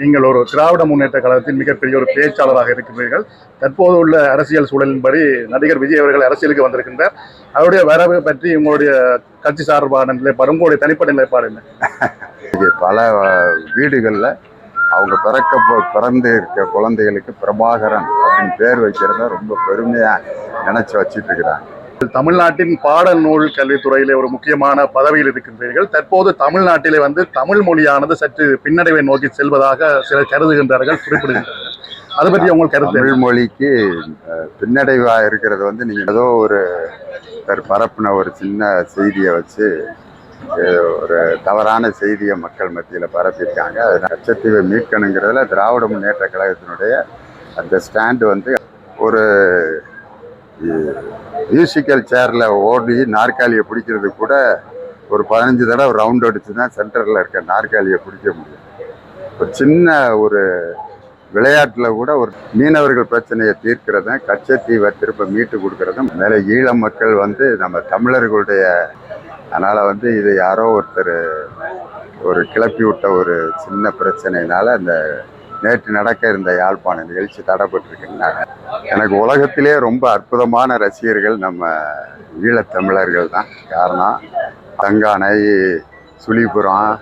நீங்கள் ஒரு திராவிட முன்னேற்ற கழகத்தின் மிகப்பெரிய ஒரு பேச்சாளராக இருக்கிறீர்கள். தற்போது உள்ள அரசியல் சூழலின்படி நடிகர் விஜய் அவர்கள் அரசியலுக்கு வந்திருக்கின்றார். அவருடைய வரவு பற்றி உங்களுடைய கட்சி சார்பான நிலைப்பாடு உங்களுடைய தனிப்பட்ட நிலைப்பாடு என்ன இது பல வீடுகளில் அவங்க பிறக்க பிறந்து இருக்க குழந்தைகளுக்கு பிரபாகரன் அப்படின்னு பேர் வைக்கிறத ரொம்ப பெருமையாக நினச்சி வச்சுட்டு இருக்கிறாங்க. தமிழ்நாட்டின் பாடல் நூல் கல்வித்துறையிலே ஒரு முக்கியமான பதவியில் இருக்கின்றீர்கள். தற்போது தமிழ்நாட்டிலே வந்து தமிழ் மொழியானது சற்று பின்னடைவை நோக்கி செல்வதாக சிலர் கருதுகின்றார்கள் குறிப்பிடுகின்றனர் அதை பற்றி உங்களுக்கு கருத்து தமிழ் மொழிக்கு பின்னடைவாக இருக்கிறது வந்து நீங்கள் ஏதோ ஒரு ஒரு பரப்புன ஒரு சின்ன செய்தியை வச்சு ஒரு தவறான செய்தியை மக்கள் மத்தியில் பரப்பியிருக்காங்க. அது லட்சத்தீவை மீட்கணுங்கிறதுல திராவிட முன்னேற்ற கழகத்தினுடைய அந்த ஸ்டாண்டு வந்து ஒரு மியூசிக்கல் சேரில் ஓடி நாற்காலியை பிடிக்கிறது கூட ஒரு பதினஞ்சு தடவை ரவுண்ட் அடித்து தான் சென்டரில் இருக்க நாற்காலியை பிடிக்க முடியும். ஒரு சின்ன ஒரு விளையாட்டில் கூட ஒரு மீனவர்கள் பிரச்சனையை தீர்க்கிறதும் கச்சத்தீவை திரும்ப மீட்டு கொடுக்கறதும் மேலே ஈழ மக்கள் வந்து நம்ம தமிழர்களுடைய அதனால் வந்து இது யாரோ ஒருத்தர் ஒரு கிளப்பி விட்ட ஒரு சின்ன பிரச்சனையினால் அந்த நேற்று நடக்க இருந்த யாழ்ப்பாண நிகழ்ச்சி தடைப்பட்டிருக்குன்னாங்க. எனக்கு உலகத்திலே ரொம்ப அற்புதமான ரசிகர்கள் நம்ம ஈழத்தமிழர்கள் தான். காரணம் தங்கானை சுழிபுரம்.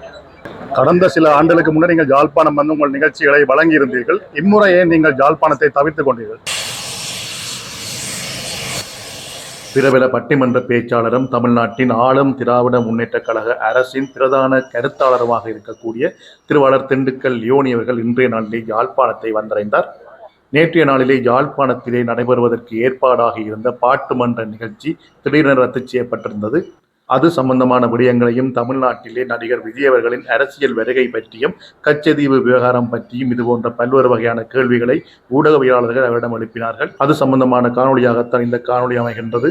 கடந்த சில ஆண்டுகளுக்கு முன்னர் நீங்கள் ஜாழ்ப்பாணம் வந்து உங்கள் நிகழ்ச்சிகளை வழங்கி இருந்தீர்கள் நீங்கள் ஜாழ்ப்பாணத்தை தவிர்த்து கொண்டீர்கள். பிரபல பட்டிமன்ற பேச்சாளரும் தமிழ்நாட்டின் ஆளும் திராவிட முன்னேற்றக் கழக அரசின் பிரதான கருத்தாளருமாக இருக்கக்கூடிய திருவாளர் திண்டுக்கல் லியோனி அவர்கள் இன்றைய நாளிலே யாழ்ப்பாணத்தை வந்தடைந்தார். நேற்றைய நாளிலே யாழ்ப்பாணத்திலே நடைபெறுவதற்கு ஏற்பாடாக இருந்த பாட்டு மன்ற நிகழ்ச்சி திடீரென ரத்து செய்யப்பட்டிருந்தது. அது சம்பந்தமான விடயங்களையும் தமிழ்நாட்டிலே நடிகர் விஜய் அவர்களின் அரசியல் வருகை பற்றியும் கச்சதீவு விவகாரம் பற்றியும் இது போன்ற பல்வேறு வகையான கேள்விகளை ஊடகவியலாளர்கள் அவரிடம் எழுப்பினார்கள். அது சம்பந்தமான காணொளியாகத்தான் இந்த காணொளி அமைகின்றது.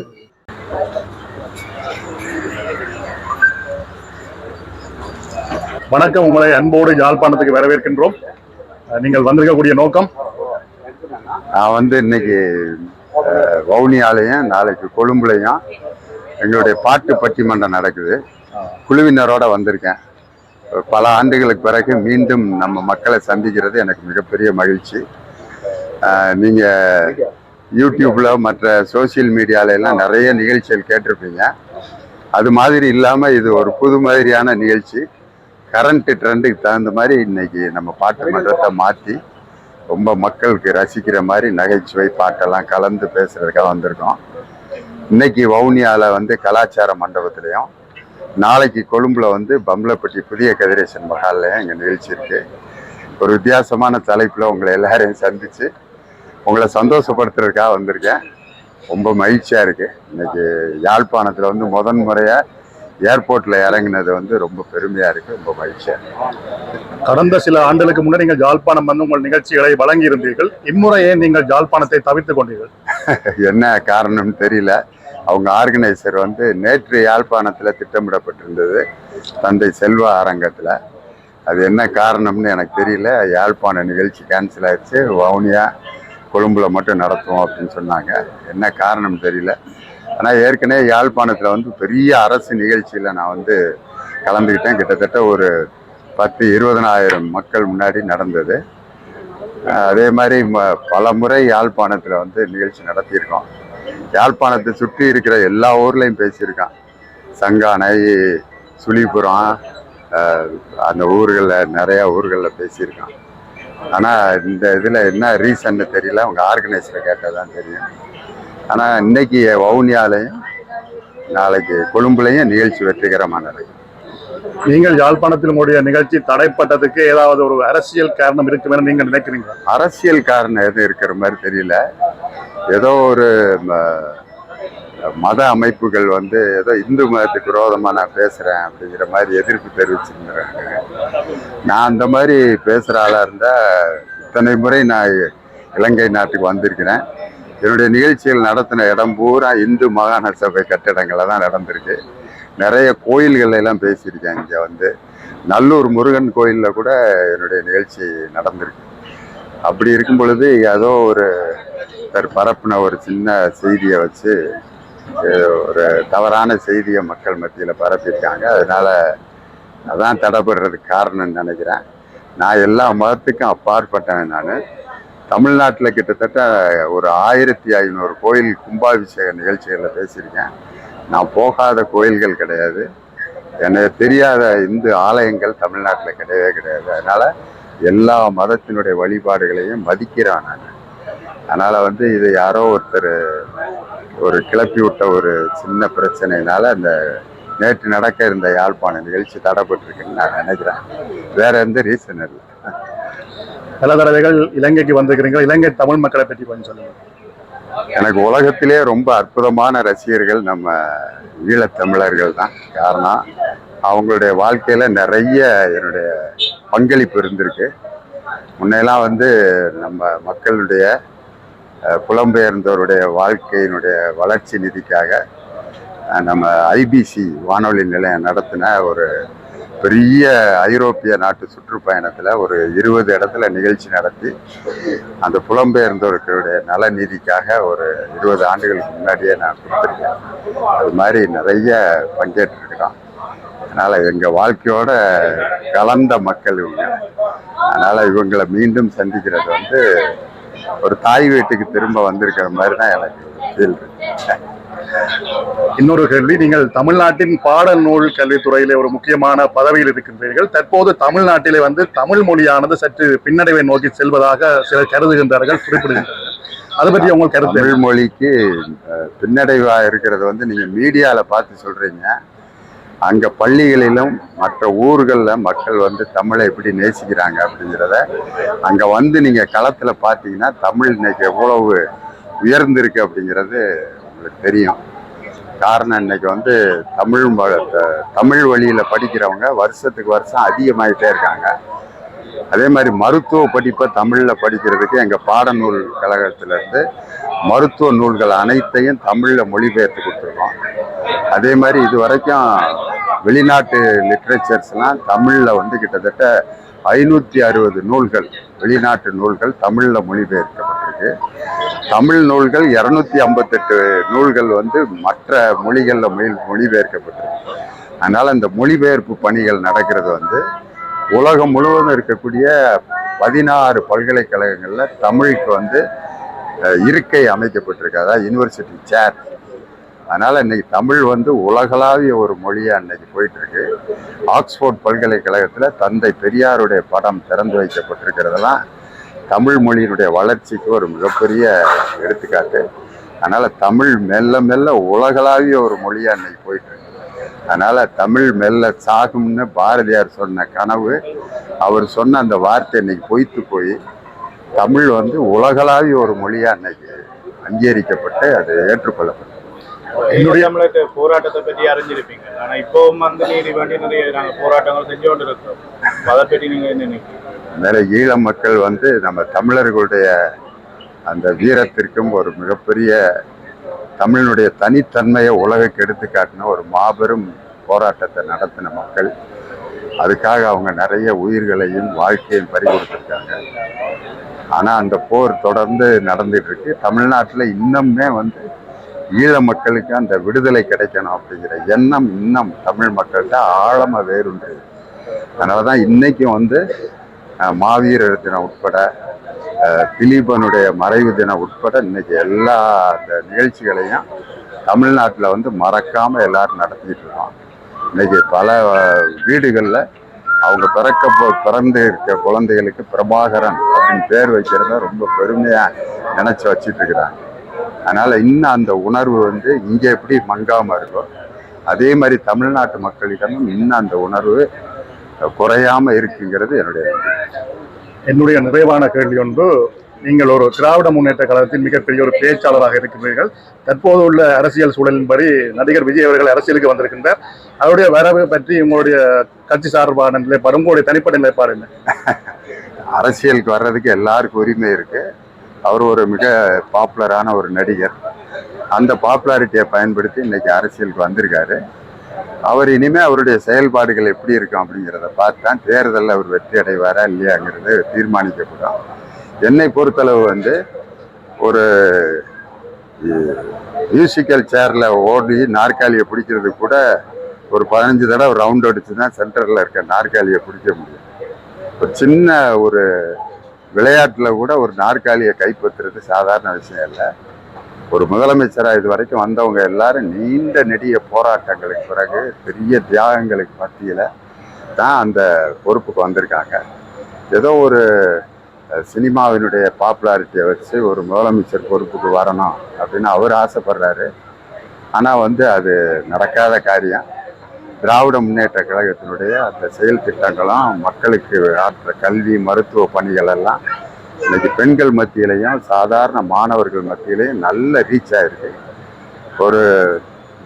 வணக்கம். உங்களை அன்போடு யாழ்ப்பாணத்துக்கு வரவேற்கின்றோம். நீங்கள் வந்திருக்கக்கூடிய நோக்கம்? நான் வந்து இன்னைக்கு வவுனியாலையும் நாளைக்கு கொழும்புலையும் எங்களுடைய பாட்டு பட்டிமன்றம் நடக்குது. குழுவினரோட வந்திருக்கேன். பல ஆண்டுகளுக்கு பிறகு மீண்டும் நம்ம மக்களை சந்திக்கிறது எனக்கு மிகப்பெரிய மகிழ்ச்சி. நீங்கள் யூடியூப்பில் மற்ற சோஷியல் மீடியால எல்லாம் நிறைய நிகழ்ச்சிகள் கேட்டிருப்பீங்க. அது மாதிரி இல்லாமல் இது ஒரு புது மாதிரியான நிகழ்ச்சி. கரண்ட்டு ட்ரெண்டுக்கு தகுந்த மாதிரி இன்னைக்கு நம்ம பாட்டு மன்றத்தை மாற்றி ரொம்ப மக்களுக்கு ரசிக்கிற மாதிரி நகைச்சுவை பாட்டெல்லாம் கலந்து பேசுகிறதுக்காக வந்திருக்கோம். இன்னைக்கு வவுனியால வந்து கலாச்சார மண்டபத்திலையும் நாளைக்கு கொழும்புல வந்து பம்பலப்பட்டி புதிய கதிரேசன் மஹால்லையும் எங்கள் நிகழ்ச்சி இருக்கு. ஒரு வித்தியாசமான தலைப்பில் உங்களை எல்லாரையும் சந்திச்சு உங்களை சந்தோஷப்படுத்துறதுக்காக வந்திருக்கேன். ரொம்ப மகிழ்ச்சியாக இருக்கு. இன்னைக்கு யாழ்ப்பாணத்தில் வந்து முதன் முறையாக ஏர்போர்ட்டில் இறங்குனது வந்து ரொம்ப பெருமையாக இருக்கு. ரொம்ப மகிழ்ச்சியாக கடந்த சில ஆண்டுகளுக்கு முன்னர் நீங்கள் ஜாழ்ப்பாணம் வந்து உங்கள் நிகழ்ச்சிகளை வழங்கி இருந்தீர்கள் இம்முறை ஏன் நீங்கள் ஜாழ்ப்பாணத்தை தவிர்த்துக் கொண்டீர்கள். என்ன காரணம்னு தெரியல. அவங்க ஆர்கனைசர் வந்து நேற்று யாழ்ப்பாணத்தில் திட்டமிடப்பட்டிருந்தது. தந்தை செல்வா அரங்கத்தில். அது என்ன காரணம்னு எனக்கு தெரியல. யாழ்ப்பாண நிகழ்ச்சி கேன்சல் ஆயிடுச்சு. வவுனியா கொழும்புல மட்டும் நடத்துவோம் அப்படின்னு சொன்னாங்க. என்ன காரணம் தெரியல. ஆனால் ஏற்கனவே யாழ்ப்பாணத்தில் வந்து பெரிய அரசு நிகழ்ச்சியில் நான் வந்து கலந்துக்கிட்டேன் கிட்டத்தட்ட ஒரு பத்து இருபதனாயிரம் மக்கள் முன்னாடி நடந்தது. அதே மாதிரி ம- பல முறை யாழ்ப்பாணத்தில் வந்து நிகழ்ச்சி நடத்தியிருக்கோம். யாழ்ப்பாணத்தை சுற்றி இருக்கிற எல்லா ஊர்லேயும் பேசியிருக்கான். சங்கானை சுழிபுரம் அந்த ஊர்களில் நிறையா ஊர்களில் பேசியிருக்கான். ஆனால் இந்த இதில் என்ன ரீசன்னு தெரியல. அவங்க ஆர்கனைஸரை கேட்டால் தான் தெரியும். ஆனால் இன்னைக்கு வவுனியாலையும் நாளைக்கு கொழும்புலையும் நிகழ்ச்சி வெற்றிகரமாக நடக்கும் நீங்கள் யாழ்ப்பாணத்தில் உடைய நிகழ்ச்சி தடைப்பட்டதுக்கு ஏதாவது ஒரு அரசியல் காரணம் இருக்கும் என நீங்கள் நினைக்கிறீங்க அரசியல் காரணம் எதுவும் இருக்கிற மாதிரி தெரியல. ஏதோ ஒரு ம- மத அமைப்புகள் வந்து ஏதோ இந்து மதத்துக்கு விரோதமாக நான் பேசுகிறேன் அப்படிங்கிற மாதிரி எதிர்ப்பு தெரிவிச்சிருக்கிறாங்க. நான் அந்த மாதிரி பேசுகிற ஆளாக இருந்தால் இத்தனை முறை நான் இலங்கை நாட்டுக்கு வந்திருக்கிறேன். என்னுடைய நிகழ்ச்சிகள் நடத்தின இடம் பூரா இந்து மாகாண சபை கட்டிடங்களில் தான் நடந்திருக்கு. நிறைய கோயில்கள் எல்லாம் பேசியிருக்கேன் இங்கே வந்து. நல்லூர் முருகன் கோயிலில் கூட என்னுடைய நிகழ்ச்சி நடந்திருக்கு. அப்படி இருக்கும் பொழுது ஏதோ ஒரு பரப்பின ஒரு சின்ன செய்தியை வச்சு ஒரு தவறான செய்தியை மக்கள் மத்தியில் பரப்பியிருக்காங்க. அதனால் அதான் தடைபடுறதுக்கு காரணம்னு நினைக்கிறேன். நான் எல்லா மதத்துக்கும் அப்பாற்பட்டவன் நான். தமிழ்நாட்டில் கிட்டத்தட்ட ஒரு ஆயிரத்தி ஐநூறு கோயில் கும்பாபிஷேக நிகழ்ச்சிகளில் பேசியிருக்கேன். நான் போகாத கோயில்கள் கிடையாது. எனக்கு தெரியாத இந்து ஆலயங்கள் தமிழ்நாட்டில் கிடையவே கிடையாது. அதனால் எல்லா மதத்தினுடைய வழிபாடுகளையும் மதிக்கிறான் நான். அதனால் வந்து இது யாரோ ஒருத்தர் ஒரு கிளப்பி விட்ட ஒரு சின்ன பிரச்சனையினால அந்த நேற்று நடக்க இருந்த யாழ்ப்பாண நிகழ்ச்சி தடைப்பட்டிருக்குன்னு நான் நினைக்கிறேன். வேற எந்த ரீசன் இல்லை. பல தடவைகள் இலங்கைக்கு வந்திருக்கிறீங்க இலங்கை தமிழ் மக்களை பற்றி கொஞ்சம் சொல்லுங்கள் எனக்கு உலகத்திலே ரொம்ப அற்புதமான ரசிகர்கள் நம்ம ஈழத்தமிழர்கள் தான். காரணம் அவங்களுடைய வாழ்க்கையில் நிறைய என்னுடைய பங்களிப்பு இருந்திருக்கு. முன்னெல்லாம் வந்து நம்ம மக்களுடைய புலம்பெயர்ந்தவருடைய புலம்பெயர்ந்தோருடைய வாழ்க்கையினுடைய வளர்ச்சி நிதிக்காக நம்ம ஐபிசி வானொலி நிலையம் நடத்தின ஒரு பெரிய ஐரோப்பிய நாட்டு சுற்றுப்பயணத்தில் ஒரு இருபது இடத்துல நிகழ்ச்சி நடத்தி அந்த புலம்பெயர்ந்தவர்களுடைய நலநீதிக்காக ஒரு இருபது ஆண்டுகளுக்கு முன்னாடியே நான் கொடுத்துருக்கேன். அது மாதிரி நிறைய பங்கேற்றிருக்கிறோம் அதனால் எங்கள் வாழ்க்கையோட கலந்த மக்கள் இவங்க. அதனால் இவங்களை மீண்டும் சந்திக்கிறது வந்து ஒரு தாய் வீட்டுக்கு திரும்ப வந்திருக்கிற மாதிரி தான் எனக்கு ஃபீல் இருக்கு. இன்னொரு கேள்வி நீங்கள் தமிழ்நாட்டின் பாடல் நூல் கல்வித்துறையிலே ஒரு முக்கியமான பதவியில் இருக்கின்றீர்கள். தற்போது தமிழ்நாட்டிலே வந்து தமிழ் மொழியானது சற்று பின்னடைவை நோக்கி செல்வதாக சிலர் கருதுகின்றார்கள் குறிப்பிடுகின்றனர். அதை பற்றி உங்கள் கருத்து தமிழ் மொழிக்கு பின்னடைவாக இருக்கிறது வந்து நீங்க மீடியாவில் பார்த்து சொல்றீங்க. அங்க பள்ளிகளிலும் மற்ற ஊர்களில் மக்கள் வந்து தமிழை எப்படி நேசிக்கிறாங்க அப்படிங்கிறத அங்க வந்து நீங்க களத்தில் பார்த்தீங்கன்னா தமிழ் இன்னைக்கு எவ்வளவு உயர்ந்திருக்கு அப்படிங்கிறது உங்களுக்கு தெரியும். காரணம் இன்னைக்கு வந்து தமிழ் த- தமிழ் வழியில் படிக்கிறவங்க வருஷத்துக்கு வருஷம் அதிகமாகிட்டே இருக்காங்க. அதே மாதிரி மருத்துவ படிப்பை தமிழில் படிக்கிறதுக்கு எங்கள் பாடநூல் கழகத்திலேருந்து மருத்துவ நூல்கள் அனைத்தையும் தமிழில் மொழிபெயர்த்து கொடுத்துருக்கோம். அதே மாதிரி இது வரைக்கும் வெளிநாட்டு லிட்ரேச்சர்ஸ்லாம் தமிழில் வந்து கிட்டத்தட்ட ஐநூற்றி அறுபது நூல்கள் வெளிநாட்டு நூல்கள் தமிழில் மொழிபெயர்க்கப்பட்டிருக்கு. தமிழ் நூல்கள் இரநூத்தி ஐம்பத்தெட்டு நூல்கள் வந்து மற்ற மொழிகளில் மொழி மொழிபெயர்க்கப்பட்டிருக்கு. அதனால் இந்த மொழிபெயர்ப்பு பணிகள் நடக்கிறது வந்து உலகம் முழுவதும் இருக்கக்கூடிய பதினாறு பல்கலைக்கழகங்களில் தமிழுக்கு வந்து இருக்கை அமைக்கப்பட்டிருக்கு. அதாவது யூனிவர்சிட்டி சேர் அதனால் இன்றைக்கி தமிழ் வந்து உலகளாவிய ஒரு மொழியாக இன்றைக்கி போயிட்டுருக்கு. ஆக்ஸ்போர்ட் பல்கலைக்கழகத்தில் தந்தை பெரியாருடைய படம் திறந்து வைக்கப்பட்டிருக்கிறதெல்லாம் தமிழ் மொழியினுடைய வளர்ச்சிக்கு ஒரு மிகப்பெரிய எடுத்துக்காட்டு. அதனால் தமிழ் மெல்ல மெல்ல உலகளாவிய ஒரு மொழியாக இன்றைக்கி போயிட்டுருக்கு. அதனால் தமிழ் மெல்ல சாகும்னு பாரதியார் சொன்ன கனவு அவர் சொன்ன அந்த வார்த்தை இன்னைக்கு பொய்த்து போய் தமிழ் வந்து உலகளாவிய ஒரு மொழியாக இன்னைக்கு அங்கீகரிக்கப்பட்டு அது ஏற்றுக்கொள்ளப்பட்டது என்னுடைய தமிழக போராட்டத்தை பற்றி அறிஞ்சிருப்பீங்க. ஆனா இப்பவும் வந்து நீதி வேண்டி நிறைய நாங்கள் போராட்டங்கள் செஞ்சு கொண்டு இருக்கிறோம் அதை பற்றி நீங்க என்ன நினைக்கிறீங்க? ஈழ மக்கள் வந்து நம்ம தமிழர்களுடைய அந்த வீரத்திற்கும் ஒரு மிகப்பெரிய தமிழனுடைய தனித்தன்மையை உலகுக்கு எடுத்து காட்டின ஒரு மாபெரும் போராட்டத்தை நடத்தின மக்கள். அதுக்காக அவங்க நிறைய உயிர்களையும் வாழ்க்கையும் பறி கொடுத்துருக்காங்க. ஆனால் அந்த போர் தொடர்ந்து நடந்துட்டு இருக்கு. தமிழ்நாட்டில் இன்னுமே வந்து ஈழ மக்களுக்கு அந்த விடுதலை கிடைக்கணும் அப்படிங்கிற எண்ணம் இன்னும் தமிழ் மக்கள்கிட்ட ஆழமாக வேறுண்டு. அதனால தான் இன்றைக்கும் வந்து மாவீரர் தினம் உட்பட திலீபனுடைய மறைவு தினம் உட்பட இன்னைக்கு எல்லா அந்த நிகழ்ச்சிகளையும் தமிழ்நாட்டில் வந்து மறக்காமல் எல்லாரும் நடத்திட்டு இருக்கோம். இன்னைக்கு பல வீடுகளில் அவங்க பிறக்க பிறந்து இருக்க குழந்தைகளுக்கு பிரபாகரன் அப்படின்னு பேர் வைக்கிறத ரொம்ப பெருமையாக நினச்சி வச்சுட்டு இருக்கிறாங்க. அதனால இன்னும் அந்த உணர்வு வந்து இங்க எப்படி மங்காம இருக்கோ அதே மாதிரி தமிழ்நாட்டு மக்களிடமும் இன்னும் அந்த உணர்வு அஹ், குறையாம இருக்குங்கிறது என்னுடைய. என்னுடைய நிறைவான கேள்வி ஒன்று நீங்கள் ஒரு திராவிட முன்னேற்ற கழகத்தின் மிகப்பெரிய ஒரு பேச்சாளராக இருக்கிறீர்கள் தற்போது உள்ள அரசியல் சூழலின்படி நடிகர் விஜய் அவர்கள் அரசியலுக்கு வந்திருக்கின்றார். அவருடைய வரவு பற்றி உங்களுடைய கட்சி சார்பான நிலைப்பாடு உங்களுடைய தனிப்பட்ட நிலைப்பாடு என்ன? அரசியலுக்கு வர்றதுக்கு எல்லாருக்கும் உரிமை இருக்கு. அவர் ஒரு மிக பாப்புலரான ஒரு நடிகர். அந்த பாப்புலாரிட்டியை பயன்படுத்தி இன்றைக்கி அரசியலுக்கு வந்திருக்காரு. அவர் இனிமேல் அவருடைய செயல்பாடுகள் எப்படி இருக்கும் அப்படிங்கிறத பார்த்து தான் தேர்தலில் அவர் வெற்றி அடைவாரா இல்லையாங்கிறது தீர்மானிக்கப்படும். என்னை பொறுத்தளவு வந்து ஒரு மியூசிக்கல் சேரில் ஓடி நாற்காலியை பிடிக்கிறது கூட ஒரு பதினஞ்சு தடவை ரவுண்ட் அடித்து தான் சென்டரில் இருக்க நாற்காலியை பிடிக்க முடியும். ஒரு சின்ன ஒரு விளையாட்டில் கூட ஒரு நாற்காலியை கைப்பற்றுறது சாதாரண விஷயம் இல்லை. ஒரு முதலமைச்சராக இது வரைக்கும் வந்தவங்க எல்லாரும் நீண்ட நெடிய போராட்டங்களுக்கு பிறகு பெரிய தியாகங்களுக்கு மத்தியில் தான் அந்த பொறுப்புக்கு வந்திருக்காங்க. ஏதோ ஒரு சினிமாவினுடைய பாப்புலாரிட்டியை வச்சு ஒரு முதலமைச்சர் பொறுப்புக்கு வரணும் அப்படின்னு அவர் ஆசைப்படுறாரு. ஆனால் வந்து அது நடக்காத காரியம். திராவிட முன்னேற்ற கழகத்தினுடைய அந்த செயல் திட்டங்களும் மக்களுக்கு ஆற்ற கல்வி மருத்துவ பணிகள் எல்லாம் இன்னைக்கு பெண்கள் மத்தியிலையும் சாதாரண மாணவர்கள் மத்தியிலையும் நல்ல ரீச் ஆயிருக்கு ஒரு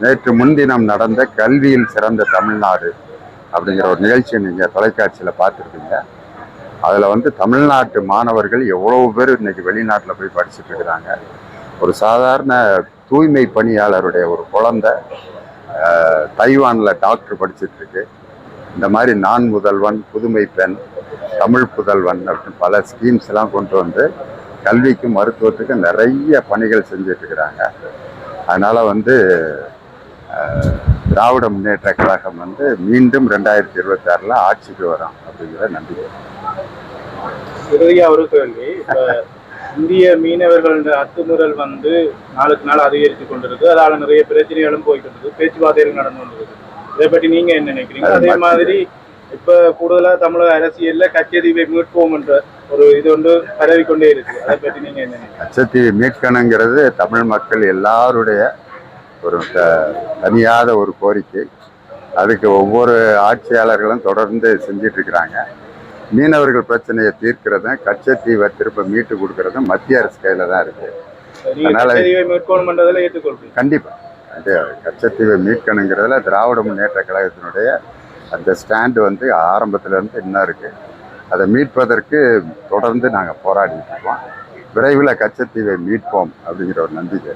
நேற்று முன்தினம் நடந்த கல்வியில் சிறந்த தமிழ்நாடு அப்படிங்கிற ஒரு நிகழ்ச்சியை நீங்கள் தொலைக்காட்சியில் பார்த்துருக்கீங்க அதில் வந்து தமிழ்நாட்டு மாணவர்கள் எவ்வளவு பேர் இன்றைக்கி வெளிநாட்டில் போய் படிச்சுட்டு இருக்கிறாங்க. ஒரு சாதாரண தூய்மை பணியாளருடைய ஒரு குழந்தை தைவானில் டாக்டர் படிச்சுட்டு இருக்கு இந்த மாதிரி நான் முதல்வன் புதுமை பெண் தமிழ் புதல்வன் அப்படின்னு பல ஸ்கீம்ஸ் எல்லாம் கொண்டு வந்து கல்விக்கும் மருத்துவத்துக்கும் நிறைய பணிகள் செஞ்சுட்டு இருக்கிறாங்க வந்து திராவிட முன்னேற்ற கழகம் வந்து மீண்டும் ரெண்டாயிரத்தி இருபத்தி ஆறில் ஆட்சிக்கு வரும் அப்படிங்கிற நம்பிக்கை. இந்திய மீனவர்களோட அத்துமுறல் வந்து நாளுக்கு நாள் அதிகரித்து கொண்டிருக்கு. அதால நிறைய பிரச்சனைகளும் போய்கிட்டு பேச்சுவார்த்தைகள் நடந்து கொண்டிருக்கு. இதை பற்றி நீங்க என்ன நினைக்கிறீங்க? அது மாதிரி இப்ப கூடுதலா தமிழக அரசியல்ல கச்சதீவை மீட்போம் என்ற ஒரு இது ஒன்று பரவிக்கொண்டே இருக்கு. அதை பற்றி நீங்க என்ன நினைக்கிறீங்க? லட்சத்தீவு மீட்கணுங்கிறது தமிழ் மக்கள் எல்லாருடைய ஒரு தனியாத ஒரு கோரிக்கை. அதுக்கு ஒவ்வொரு ஆட்சியாளர்களும் தொடர்ந்து செஞ்சிட்டு இருக்கிறாங்க. மீனவர்கள் பிரச்சனையை தீர்க்கிறதும் கச்சத்தீவை திரும்ப மீட்டு கொடுக்கறதும் மத்திய அரசு கையில தான் இருக்கு. நீங்க அதனால- கச்சதீவை மேற்கோள் பண்றதுல ஏற்றுக்கொள்றீங்க. கண்டிப்பா. அது கச்சத்தீவை மீட்கணுங்கிறதுல திராவிட முன்னேற்ற கழகத்தினுடைய அந்த ஸ்டாண்டு வந்து ஆரம்பத்துல இருந்து இன்னும் இருக்கு. அதை மீட்பதற்கு தொடர்ந்து நாங்கள் போராடிட்டு இருக்கோம். விரைவில் கச்சத்தீவை மீட்போம் அப்படிங்கிற ஒரு நம்பிக்கை.